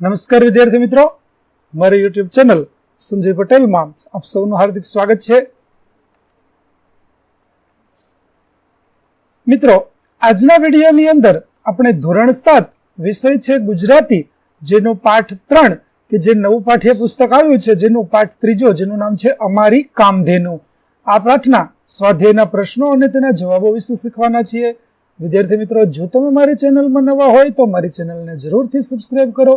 નમસ્કાર વિદ્યાર્થી મિત્રો. મારી યુટ્યુબ ચેનલ સંજય પટેલમાં આપ સૌનું હાર્દિક સ્વાગત છે. મિત્રો, આજના વિડીયોની અંદર આપણે ધોરણ સાત વિષય છે ગુજરાતી, જેનો પાઠ ત્રણ કે જે નવું પાઠ્ય પુસ્તક આવ્યું છે, જેનું પાઠ ત્રીજો, જેનું નામ છે અમારી કામધેનુ. આ પાઠના સ્વાધ્યાયના પ્રશ્નો અને તેના જવાબો વિશે શીખવાના છીએ. વિદ્યાર્થી મિત્રો, જો તમે મારી ચેનલમાં નવા હોય તો મારી ચેનલને જરૂરથી સબસ્ક્રાઇબ કરો.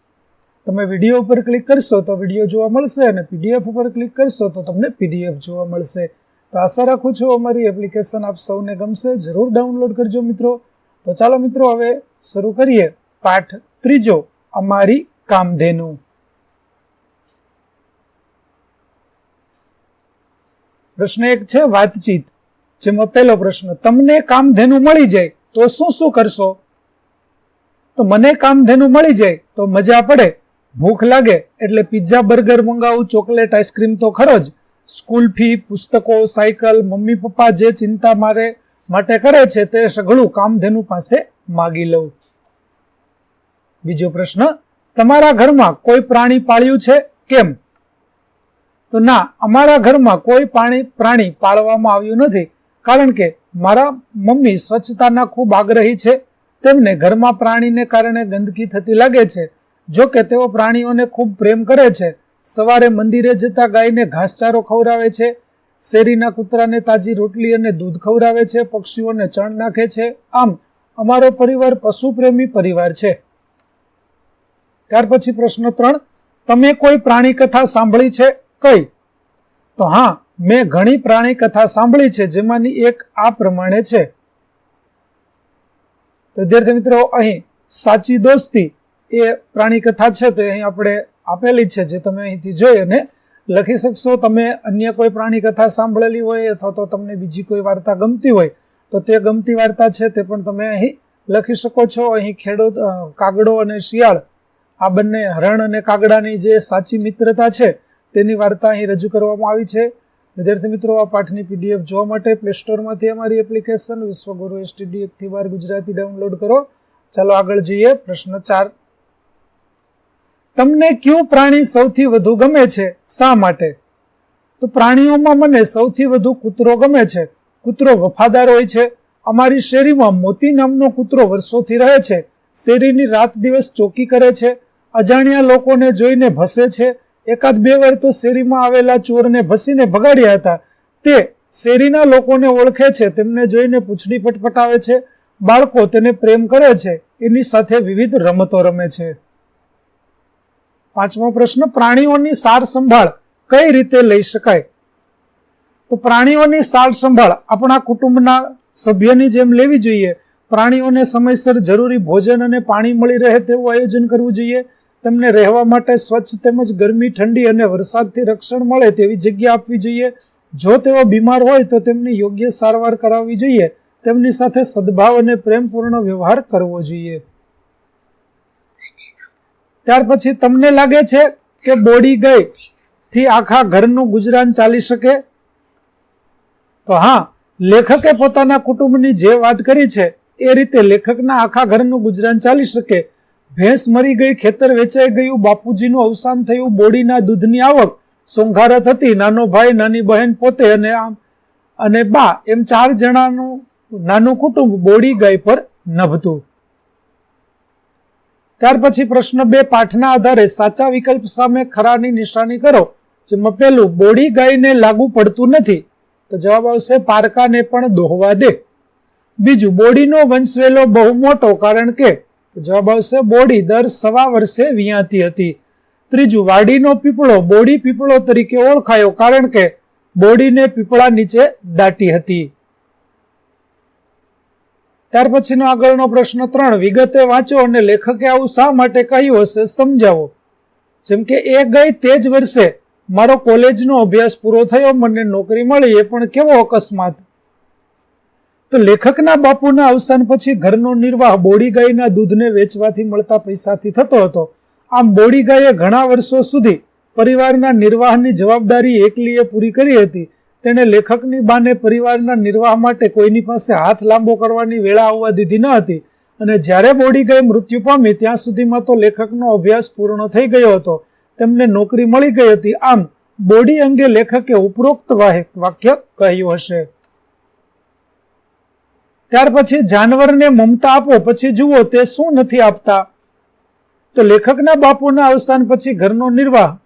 તમે વીડિયો ઉપર ક્લિક કરશો તો વીડિયો જોવા મળશે અને પીડીએફ ઉપર ક્લિક કરશો તો તમને પીડીએફ જોવા મળશે. તો આશા રાખું છું અમારી એપ્લિકેશન આપ સૌને ગમશે. જરૂર ડાઉનલોડ કરજો મિત્રો. તો ચાલો મિત્રો હવે શરૂ કરીએ. પાઠ ત્રીજો, અમારી કામધેનુ. પ્રશ્ન એક છે, વાતચીત. જેમાં પહેલો પ્રશ્ન, તમને કામધેનુ મળી જાય તો શું શું કરશો? તો મને કામધેનુ મળી જાય તો મજા પડે. ભૂખ લાગે એટલે પિઝા બર્ગર મંગાવું ચોકલેટ આઈસ્ક્રીમ તો ખરો જ. સ્કૂલ ફી પુસ્તકો સાયકલ મમ્મી, પપ્પા જે ચિંતા મારે, માટે કરે છે તે સઘળું કામધેનુ પાસે માગી લઉં. બીજો પ્રશ્ન, તમારા ઘરમાં કોઈ પ્રાણી પાળ્યું છે? કેમ? તો ના, અમારા ઘરમાં કોઈ પાણી, પ્રાણી પાળવામાં આવ્યું નથી, કારણ કે મારા મમ્મી સ્વચ્છતાના ખૂબ આગ્રહી છે. તેમને ઘરમાં પ્રાણીને કારણે ગંદકી થતી લાગે છે. જો કે તેઓ પ્રાણીઓને ખૂબ પ્રેમ કરે છે. સવારે મંદિરે જતા ગાયને ઘાસચારો ખવડાવે છે. શેરીના કૂતરાને તાજી રોટલી અને દૂધ ખવડાવે છે. પક્ષીઓને ચણ નાખે છે. આમ, અમારો પરિવાર પશુ પ્રેમી પરિવાર છે. ત્યાર પછી પ્રશ્ન ત્રણ, તમે કોઈ પ્રાણી કથા સાંભળી છે? કઈ? તો હા, મેં ઘણી પ્રાણી કથા સાંભળી છે, જેમાંની એક આ પ્રમાણે છે. તો વિદ્યાર્થી મિત્રો, અહીં સાચી દોસ્તી એ પ્રાણી કથા છે તે અહીં આપણે આપેલી છે, જે તમે અહીંથી જોઈ અને લખી શકશો. તમે અન્ય કોઈ પ્રાણી કથા સાંભળેલી હોય અથવા તો તમને બીજી કોઈ વાર્તા ગમતી હોય, તો તે ગમતી વાર્તા છે તે પણ તમે અહીં લખી શકો છો. અહીં ખેડૂત કાગડો અને શિયાળ, આ બંને હરણ અને કાગડાની જે સાચી મિત્રતા છે તેની વાર્તા અહીં રજૂ કરવામાં આવી છે. વિદ્યાર્થી મિત્રો, આ પાઠની પીડીએફ જોવા માટે પ્લે સ્ટોરમાંથી અમારી એપ્લિકેશન વિશ્વગુરુ એસટીડી એકથી બાર ગુજરાતી ડાઉનલોડ કરો. ચાલો આગળ જઈએ. પ્રશ્ન ચાર. તમને કયું પ્રાણી સૌથી વધુ ગમે છે? શા માટે? તો પ્રાણીઓમાં મને સૌથી વધુ કૂતરો ગમે છે. કૂતરો વફાદાર હોય છે. અમારી શેરીમાં મોતી નામનો કૂતરો વર્ષોથી રહે છે. શેરીની રાત દિવસ ચોકી કરે છે. અજાણ્યા લોકોને જોઈને ભસે છે. એકાદ બે વાર તો શેરીમાં આવેલા ચોરને ભસીને ભગાડ્યા હતા. તે શેરીના લોકોને ઓળખે છે. તેમને જોઈને પૂંછડી પટપટાવે છે. બાળકો તેને પ્રેમ કરે છે. એની સાથે વિવિધ રમતો રમે છે. પાંચમો પ્રશ્ન, પ્રાણીઓની સાર સંભાળ કઈ રીતે લઈ શકાય? તો પ્રાણીઓની સાર સંભાળ આપણા કુટુંબના સભ્યની જેમ લેવી જોઈએ. પ્રાણીઓને સમયસર જરૂરી ભોજન અને પાણી મળી રહે તેવું આયોજન કરવું જોઈએ. તેમને રહેવા માટે સ્વચ્છ તેમજ ગરમી, ઠંડી અને વરસાદથી રક્ષણ મળે તેવી જગ્યા આપવી જોઈએ. જો તેઓ બીમાર હોય તો તેમની યોગ્ય સારવાર કરાવવી જોઈએ. તેમની સાથે સદભાવ અને પ્રેમપૂર્ણ વ્યવહાર કરવો જોઈએ. ત્યાર પછી તમને લાગે છે કે બોડી ગઈ થી આખા ઘરનું ગુજરાન ચાલી શકે? તો હા, લેખકે પોતાના કુટુંબની જે વાત કરી છે, એ રીતે લેખકના આખા ઘરનું ગુજરાન ચાલી શકે. ભેંસ મરી ગઈ, ખેતર વેચાઈ ગયું, બાપુજીનું અવસાન થયું, બોડીના દૂધની આવક સોંઘારત હતી નાનો ભાઈ, નાની બહેન પોતે અને આમ, અને બા, એમ ચાર જણાનું, નાનું કુટુંબ બોડી ગાય પર નભતું. ત્યાર પછી પ્રશ્ન બે પાઠના આધારે સાચા વિકલ્પ સામે ખરાની નિશાની કરો, જેમાં પેલું બોડી ગાયને લાગુ પડતું નથી. તો જવાબ આવશે, પારકાને પણ દોહવા દે. બીજું, બોડીનો વંશવેલો બહુ મોટો કારણ કે જવાબ આવશે, બોડી દર સવા વર્ષે વિયાતી હતી. ત્રીજું, વાડીનો પીપળો બોડી પીપળો તરીકે ઓળખાયો કારણ કે, બોડીને પીપળા નીચે દાટી હતી. ત્યાર પછીનો આગળનો પ્રશ્ન ત્રણ, વિગતે વાંચો અને લેખકે આવું શા માટે કહ્યું હશે સમજાવો. જેમ કે, એ ગઈ તે જ વર્ષે મારો કોલેજનો અભ્યાસ પૂરો થયો, મને નોકરી મળી, એ પણ કેવો અકસ્માત. તો લેખકના બાપુના અવસાન પછી ઘરનો નિર્વાહ બોડી ગાયના દૂધને વેચવાથી મળતા પૈસાથી થતો હતો. આમ બોડી ગાયે ઘણા વર્ષો સુધી પરિવારના નિર્વાહની જવાબદારી એકલીએ પૂરી કરી હતી. તેણે લેખકની બાને પરિવારના નિર્વાહ માટે કોઈની પાસે હાથ લાંબો કરવાની વેળા આવવા દીધી ન હતી. અને જ્યારે બોડી ગઈ, મૃત્યુ પામી, ત્યાં સુધીમાં તો લેખકનો અભ્યાસ પૂર્ણ થઈ ગયો હતો. તેમને નોકરી મળી ગઈ હતી. આમ, બોડી અંગે લેખકે ઉપરોક્ત વાક્ય કહ્યું હશે. ત્યાર પછી જાનવરને મમતા આપો, પછી જુઓ તે શું નથી આપતા. તો લેખકના બાપુના અવસાન પછી ઘરનો નિર્વાહ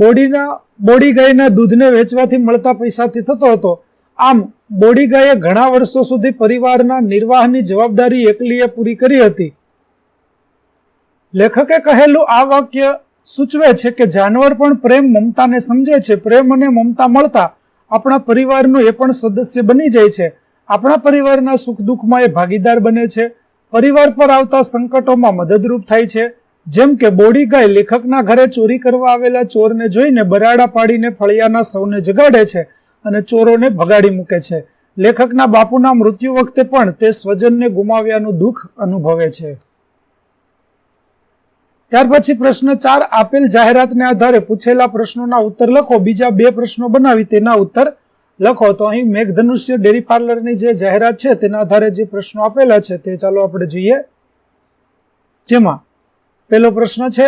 બોડીના બોડી ગાયના દૂધને વેચવાથી મળતા પૈસાથી થતો હતો. આમ, બોડી ગાયે ઘણા વર્ષો સુધી પરિવારના નિર્વાહની જવાબદારી એકલીએ પૂરી કરી હતી. લેખકે કહેલું આ વાક્ય સૂચવે છે કે જાનવર પણ પ્રેમ મમતાને સમજે છે. પ્રેમ અને મમતા મળતા આપણા પરિવારનું એ પણ સદસ્ય બની જાય છે. આપણા પરિવારના સુખ દુઃખમાં એ ભાગીદાર બને છે. પરિવાર પર આવતા સંકટોમાં મદદરૂપ થાય છે. જેમ કે બોડી ગાય લેખકના ઘરે ચોરી કરવા આવેલા ચોરને જોઈને બરાડા પાડીને ફળિયાના સૌને જગાડે છે અને ચોરોને ભગાડી મૂકે છે. લેખકના બાપુના મૃત્યુ વખતે પણ તે સ્વજનને ગુમાવ્યાનું દુઃખ અનુભવે છે. ત્યાર પછી પ્રશ્ન ચાર, આપેલ જાહેરાતને આધારે પૂછેલા પ્રશ્નોના ઉત્તર લખો. બીજા બે પ્રશ્નો બનાવી તેના ઉત્તર લખો. તો અહીં મેઘધનુષ્ય ડેરી પાર્લરની જે જાહેરાત છે તેના આધારે જે પ્રશ્નો આપેલા છે તે ચાલો આપણે જોઈએ. જેમાં પહેલો પ્રશ્ન છે,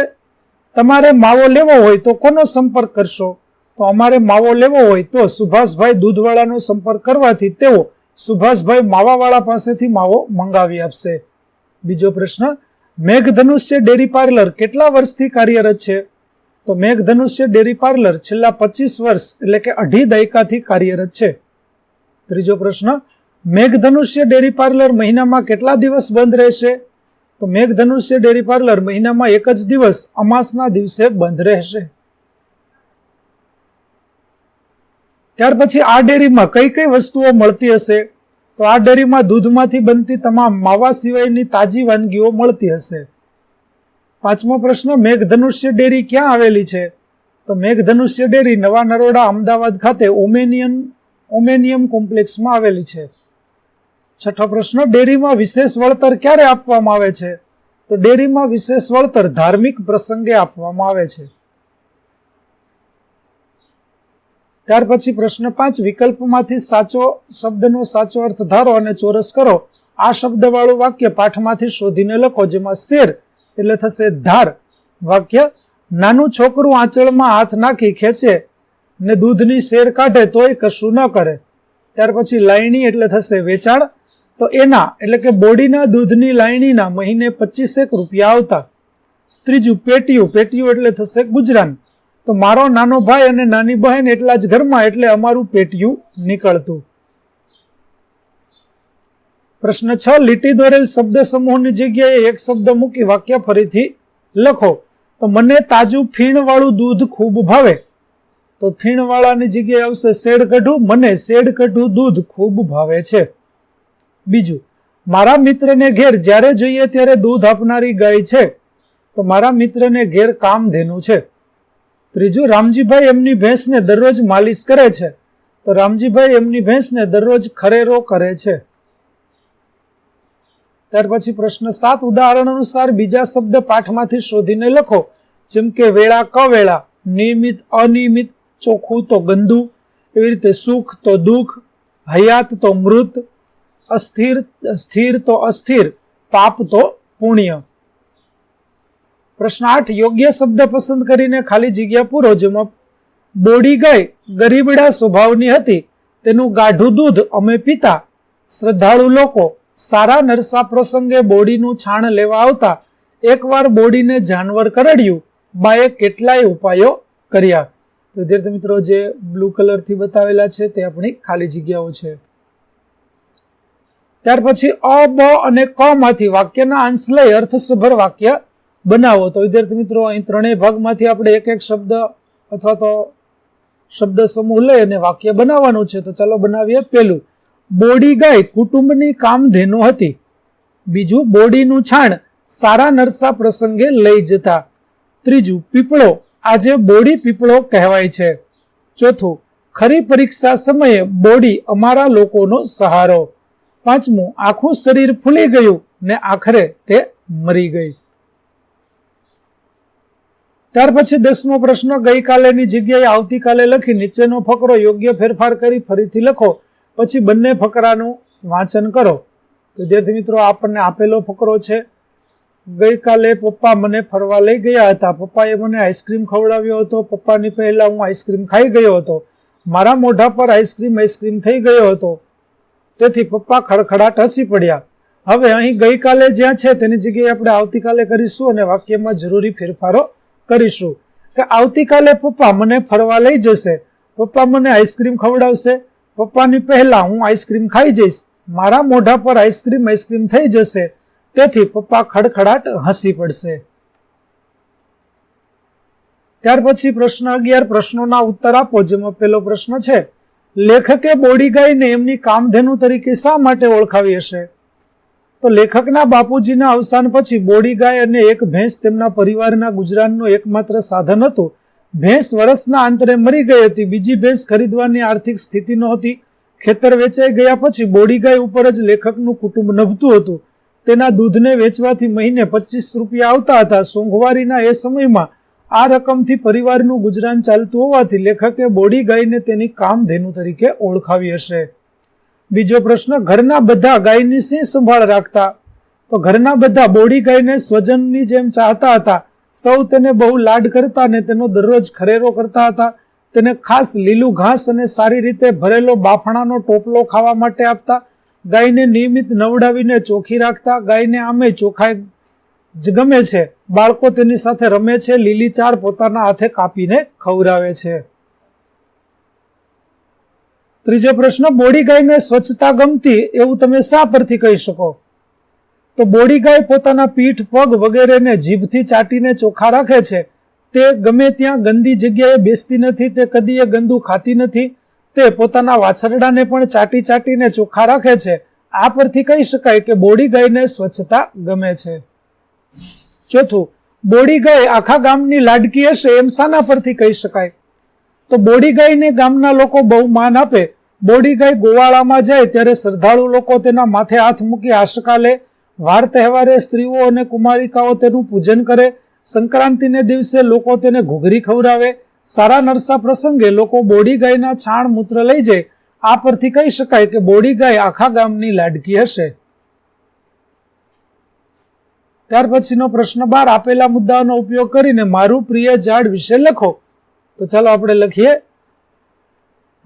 તમારે માવો લેવો હોય તો કોનો સંપર્ક કરશો? તો અમારે માવો લેવો હોય તો સુભાષભાઈ દૂધવાળાનો સંપર્ક કરવાથી તેઓ સુભાષભાઈ માવાવાળા પાસેથી માવો મંગાવી આપશે. બીજો પ્રશ્ન, મેઘધનુષ્ય ડેરી પાર્લર કેટલા વર્ષથી કાર્યરત છે? તો મેઘધનુષ્ય ડેરી પાર્લર છેલ્લા પચીસ વર્ષ એટલે કે અઢી દાયકાથી કાર્યરત છે. ત્રીજો પ્રશ્ન, મેઘધનુષ્ય ડેરી પાર્લર મહિનામાં કેટલા દિવસ બંધ રહેશે? તો મેઘધનુષ્ય ડેરી પાર્લર મહિનામાં એક જ દિવસ અમાસના દિવસે બંધ રહેશે. ત્યાર પછી આ ડેરીમાં કઈ કઈ વસ્તુઓ મળતી હશે? તો આ ડેરીમાં દૂધમાંથી બનતી તમામ માવા સિવાયની તાજી વાનગીઓ મળતી હશે. પાંચમો પ્રશ્ન, મેઘધનુષ્ય ડેરી ક્યાં આવેલી છે? તો મેઘધનુષ્ય ડેરી નવા નરોડા અમદાવાદ ખાતે ઓમેનિયન, ઓમેનિયમ કોમ્પ્લેક્સમાં આવેલી છે. છઠ્ઠો પ્રશ્ન, ડેરીમાં વિશેષ વળતર ક્યારે આપવામાં આવે છે? તો ડેરીમાં વિશેષ વળતર ધાર્મિક પ્રસંગે આપવામાં આવે છે. ત્યાર પછી પ્રશ્ન પાંચ, વિકલ્પમાંથી સાચો શબ્દનો સાચો અર્થ ધારો અને ચોરસ કરો. આ શબ્દવાળું વાક્ય પાઠમાંથી શોધીને લખો, જેમાં શેર એટલે થશે ધાર. વાક્ય, નાનું છોકરું આંચળમાં હાથ નાખી ખેંચે ને દૂધની શેર કાઢે તોય કશું ન કરે. ત્યાર પછી લાયણી એટલે થશે વેચાણ. તો એના, એટલે કે બોડીના દૂધની લાયણીના મહિને પચીસેક રૂપિયા આવતા. ત્રીજું પેટીયું પેટીયું એટલે થશે ગુજરાન. તો મારો નાનો ભાઈ અને નાની બહેન એટલા જ ઘરમાં એટલે અમારું પેટીયું નીકળતું. પ્રશ્ન છ, લીટી દોરેલ શબ્દ સમૂહની જગ્યાએ એક શબ્દ મૂકી વાક્ય ફરીથી લખો. તો મને તાજું ફીણવાળું દૂધ ખૂબ ભાવે. તો ફીણવાળાની જગ્યાએ આવશે શેડ કઢું મને શેડ કઢું દૂધ ખૂબ ભાવે છે. બીજું, મારા મિત્રને ઘેર જ્યારે જોઈએ ત્યારે દૂધ આપનારી ગાય છે, તો મારા મિત્રને ઘેર કામધેનું છે. ત્રીજું, રામજીભાઈ એમની ભેંસને દરરોજ માલિશ કરે છે, તો રામજીભાઈ એમની ભેંસને દરરોજ ખરેરો કરે છે. ત્યાર પછી પ્રશ્ન સાત, ઉદાહરણ અનુસાર બીજા શબ્દ પાઠમાંથી શોધીને લખો, જેમ કે વેળા કવેળા નિયમિત, અનિયમિત, ચોખ્ખું તો ગંદુ, એવી રીતે સુખ તો દુઃખ, હયાત તો મૃત અસ્થિર, સ્થિર તો અસ્થિર, પાપ તો પુણ્ય. પ્રશ્ન આઠ યોગ્ય શબ્દ પસંદ કરીને ખાલી જગ્યા પૂરો, જેમાં બોડી ગાય ગરીબડા સ્વભાવની હતી, તેનું ગાઢું દૂધ અમે પીતા, શ્રદ્ધાળુ લોકો, સારા નરસા પ્રસંગે બોડીનું છાણ લેવા આવતા, એકવાર બોડીને જાનવર કરડ્યું, બાએ કેટલાય ઉપાયો કર્યા. વિદ્યાર્થી મિત્રો, જે બ્લુ કલરથી બતાવેલા છે, તે આપણી ખાલી જગ્યાઓ છે. ત્યાર પછી અ, બ અને ક માંથી વાક્યના અંશ લઈ અર્થસભર વાક્ય બનાવો. તો વિદ્યાર્થી મિત્રો, અહીં ત્રણેય ભાગમાંથી આપણે એક એક શબ્દ અથવા તો શબ્દ સમૂહ લઈ અને વાક્ય બનાવવાનું છે. તો ચાલો બનાવીએ પેલું. બોડી ગાય કુટુંબની કામધેનુ હતી. બીજું, બોડીનું છાણ સારા નરસા પ્રસંગે લઈ જતા. ત્રીજું, પીપળો આજે બોડી પીપળો કહેવાય છે. ચોથું, ખરી પરીક્ષા સમયે બોડી અમારા લોકોનો સહારો. પાંચમું, આખું શરીર ફૂલી ગયું ને આખરે તે મરી ગઈ. ત્યાર પછી દસમો પ્રશ્ન, ગઈકાલેની જગ્યાએ આવતીકાલે લખી નીચેનો ફકરો યોગ્ય ફેરફાર કરી ફરીથી લખો, પછી બંને ફકરાનું વાંચન કરો. વિદ્યાર્થી મિત્રો, આપણને આપેલો ફકરો છે, ગઈકાલે પપ્પા મને ફરવા લઈ ગયા હતા. પપ્પાએ મને આઈસ્ક્રીમ ખવડાવ્યો હતો. પપ્પાની પહેલા હું આઈસ્ક્રીમ ખાઈ ગયો હતો. મારા મોઢા પર આઈસ્ક્રીમ આઈસ્ક્રીમ થઈ ગયો હતો. તેથી પપ્પા ખડખડાટ હસી પડ્યા. હવે અહીં ગઈકાલે જ્યાં છે તેની જગ્યાએ આપણે આવતીકાલે કરીશું અને વાક્યમાં જરૂરી ફેરફારો કરીશું. કે આવતીકાલે પપ્પા મને ફરવા લઈ જશે. પપ્પા મને આઈસ્ક્રીમ ખવડાવશે. પપ્પાની પહેલા હું આઈસ્ક્રીમ ખાઈ જઈશ. મારા મોઢા પર આઈસ્ક્રીમ આઈસ્ક્રીમ થઈ જશે. તેથી પપ્પા ખડખડાટ હસી પડશે. ત્યાર પછી પ્રશ્ન અગિયાર પ્રશ્નોના ઉત્તર આપો, જેમાં પહેલો પ્રશ્ન છે લેખકે બોડી ગાયને એમની કામધેનુ તરીકે શા માટે ઓળખાવી હશે? તો લેખકના બાપુજીના અવસાન પછી બોડી ગાય અને એક ભેંસ તેમના પરિવારના ગુજરાનનું એકમાત્ર સાધન હતું. ભેંસ વર્ષના અંતરે મરી ગઈ હતી. બીજી ભેંસ ખરીદવાની આર્થિક સ્થિતિ નહોતી. ખેતર વેચાઈ ગયા પછી બોડી ગાય ઉપર જ લેખકનું કુટુંબ નભતું હતું. તેના દૂધને વેચવાથી મહિને પચીસ રૂપિયા આવતા હતા. સોંઘવારીના એ સમયમાં આ રકમથી પરિવારનું ગુજરાન ચાલતું હોવાથી લેખકે બોડી ગાયને તેની કામધેનુ તરીકે ઓળખાવી હશે. બીજો પ્રશ્ન, ઘરના બધા ગાયની સિંહ સંભાળ રાખતા? તો ઘરના બધા બોડી ગાયને સ્વજનની જેમ ચાહતા હતા, સૌ તેને બહુ લાડ કરતા ને તેનો દરરોજ ખરેરો કરતા હતા. તેને ખાસ લીલું ઘાસ અને સારી રીતે ભરેલો બાફણાનો ટોપલો ખાવા માટે આપતા. ગાયને નિયમિત નવડાવીને ચોખ્ખી રાખતા, ગાયને આમે ચોખાઈ જ ગમે છે. બાળકો તેની સાથે રમે છે, લીલી ચાર પોતાના હાથે કાપીને ખવડાવે છે. ત્રીજો પ્રશ્ન, બોડી ગાયને સ્વચ્છતા ગમતી એવું તમે શા પરથી કહી શકો? તો બોડી ગાય પોતાના પીઠ, પગ વગેરેને જીભથી ચાટીને ચોખ્ખા રાખે છે. તે ગમે ત્યાં ગંદી જગ્યાએ બેસતી નથી, તે કદીએ ગંદુ ખાતી નથી. તે પોતાના વાછરડાને પણ ચાટી ચાટીને ચોખ્ખા રાખે છે. આ પરથી કહી શકાય કે બોડી ગાયને સ્વચ્છતા ગમે છે. ચોથું, બોડી ગાય આખા ગામની લાડકી હશે એમ સાના પરથી કહી શકાય. તો બોડી ગાયને ગામના લોકો બહુ માન આપે. બોડી ગાય ગોવાળામાં જાય ત્યારે શ્રદ્ધાળુ લોકો તેના માથે હાથ મૂકી આશકા લે વાર તહેવારે સ્ત્રીઓ અને કુમારિકાઓ તેનું પૂજન કરે. સંક્રાંતિને દિવસે લોકો તેને ઘૂઘરી ખવડાવે. સારા નરસા પ્રસંગે લોકો બોડી ગાયના છાણ મૂત્ર લઈ જાય. આ પરથી કહી શકાય કે બોડી ગાય આખા ગામની લાડકી હશે. ત્યાર પછીનો પ્રશ્ન બાર આપેલા મુદ્દાનો ઉપયોગ કરીને મારું પ્રિય ઝાડ વિશે લખો. તો ચાલો આપણે લખીએ.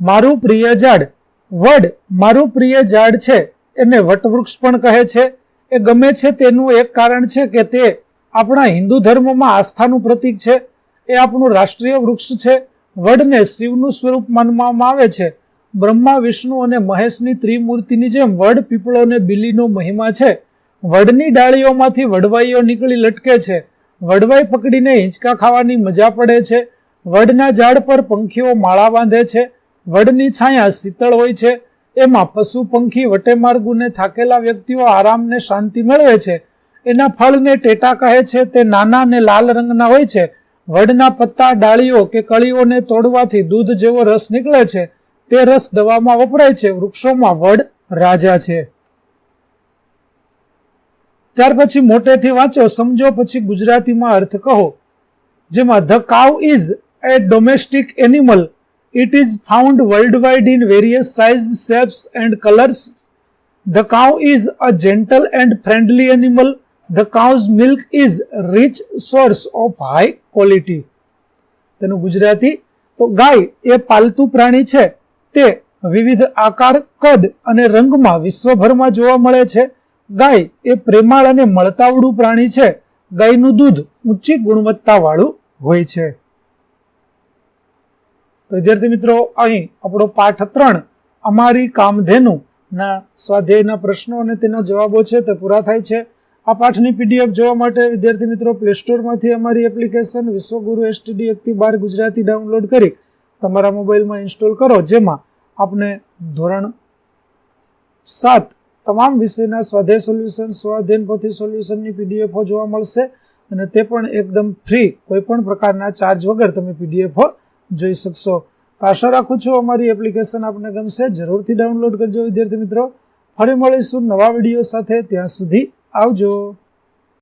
મારું પ્રિય ઝાડ. વડ મારું પ્રિય ઝાડ છે. એને વટવૃક્ષ પણ કહે છે. એ ગમે છે તેનું એક કારણ છે કે તે આપણા હિન્દુ ધર્મમાં આસ્થાનું પ્રતીક છે. એ આપણું રાષ્ટ્રીય વૃક્ષ છે. વડને શિવનું સ્વરૂપ માનવામાં આવે છે. બ્રહ્મા, વિષ્ણુ અને મહેશની ત્રિમૂર્તિની જેમ વડ પીપળો અને બિલીનો મહિમા છે. વડની ડાળીઓમાંથી વડવાઈઓ નીકળી લટકે છે. વડવાઈ પકડીને હિંચકા ખાવાની મજા પડે છે. વડના ઝાડ પર પંખીઓ માળા બાંધે છે. વડની છાયા શીતળ હોય છે. એમાં પશુ પંખી વટેમાર્ગુને થાકેલા વ્યક્તિઓ આરામને શાંતિ મેળવે છે. એના ફળને ટેટા કહે છે તે નાના અને લાલ રંગના હોય છે. વડના પત્તા ડાળીઓ કે કળીઓને તોડવાથી દૂધ જેવો રસ નીકળે છે. તે રસ દવામાં વપરાય છે. વૃક્ષોમાં વડ રાજા છે. ત્યાર પછી મોટેથી વાંચો, સમજો, પછી ગુજરાતીમાં અર્થ કહો. જેમાં the cow is a domestic animal. It is found world wide in various size, shapes and colours. The cow is a gentle and friendly animal. The cow's milk is rich source of high quality. તેનું ગુજરાતી. તો ગાય એ પાલતુ પ્રાણી છે. તે વિવિધ આકાર, કદ અને રંગમાં વિશ્વભરમાં જોવા મળે છે. ગાય એ પ્રેમાળ અને મળતાવડું પ્રાણી છે. ગાયનું દૂધ ઊંચી ગુણવત્તાવાળું હોય છે. તો વિદ્યાર્થી મિત્રો, અહીં આપણો પાઠ ત્રણ, અમારી કામધેનુ ના સ્વાધ્યાયના પ્રશ્નો અને તેના જવાબો છે તે પૂરા થાય છે. આ પાઠની પીડીએફ જોવા માટે વિદ્યાર્થી મિત્રો પ્લે સ્ટોરમાંથી અમારી એપ્લિકેશન વિશ્વગુરુ એસટીડી એકથી બાર ગુજરાતી ડાઉનલોડ કરી તમારા મોબાઈલમાં ઇન્સ્ટોલ કરો, જેમાં આપને ધોરણ સાત તમામ વિષયના સ્વાધ્યાય સોલ્યુશન સ્વાધ્યન પોથી સોલ્યુશનની પીડીએફો જોવા મળશે. અને તે પણ એકદમ ફ્રી કોઈ પણ પ્રકારના ચાર્જ વગર તમે પીડીએફો જોઈ શકશો. તો આશા રાખું છું અમારી એપ્લિકેશન આપને ગમશે. જરૂરથી ડાઉનલોડ કરજો, વિદ્યાર્થી મિત્રો. ફરી મળીશું નવા વીડિયો સાથે. ત્યાં સુધી આવજો.